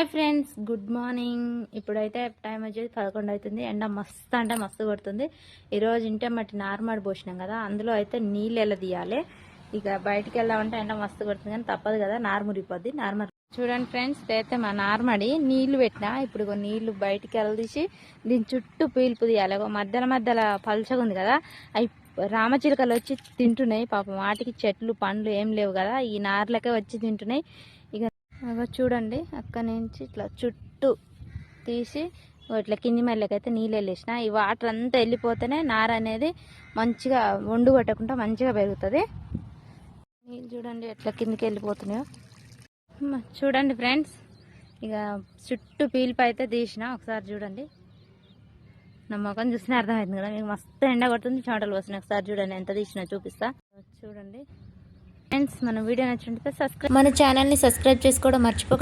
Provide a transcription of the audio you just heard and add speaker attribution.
Speaker 1: Hi friends good morning. ఇప్పుడైతే time వచ్చేది పదకొండు అవుతుంది. ఎండ మస్తు అంటే మస్తు కొడుతుంది. ఈరోజు ఇంటే మట్టి నార్మల్ పోసినాం కదా అందులో అయితే నీళ్ళు ఎలా తీయాలి? ఇక బయటికి వెళ్దామంటే ఎండ మస్తు కొడుతుంది కానీ తప్పదు కదా నార్మురిపోద్ది నార్మల్ చూడండి ఫ్రెండ్స్ అయితే మా నార్మడి. నీళ్ళు పెట్టినా ఇప్పుడు నీళ్ళు బయటికి వెళ్ళదీసి దీని చుట్టూ పీల్పు తీయాలి. ఇగో మధ్యలో మధ్యలో పలుచగా ఉంది కదా అవి రామచిలుకలు వచ్చి తింటున్నాయి. పాపం వాటికి చెట్లు పండ్లు ఏం లేవు కదా ఈ నార్లకే వచ్చి తింటున్నాయి. ఇక అగో చూడండి అక్కడ నుంచి ఇట్లా చుట్టూ తీసి ఇట్లా కింది మల్లెకైతే నీళ్ళు వెళ్ళేసిన. ఈ వాటర్ అంతా వెళ్ళిపోతేనే నార అనేది మంచిగా వండు కొట్టకుండా మంచిగా పెరుగుతుంది. నీళ్ళు చూడండి ఎట్లా కిందికి వెళ్ళిపోతున్నాయో. చూడండి ఫ్రెండ్స్ ఇక చుట్టూ పీల్పు అయితే తీసిన. ఒకసారి చూడండి. నా ముఖం చూసినా అర్థమవుతుంది కదా మీకు మస్తు ఎండ కొడుతుంది చెమటలు వస్తున్నాయి ఒకసారి చూడండి ఎంత తీసినా చూపిస్తా. చూడండి. ఫ్రెండ్స్ మన వీడియో నచ్చుంటే సబ్స్క్రైబ్
Speaker 2: మన ఛానల్ని సబ్స్క్రైబ్ చేసుకోవడం మర్చిపోక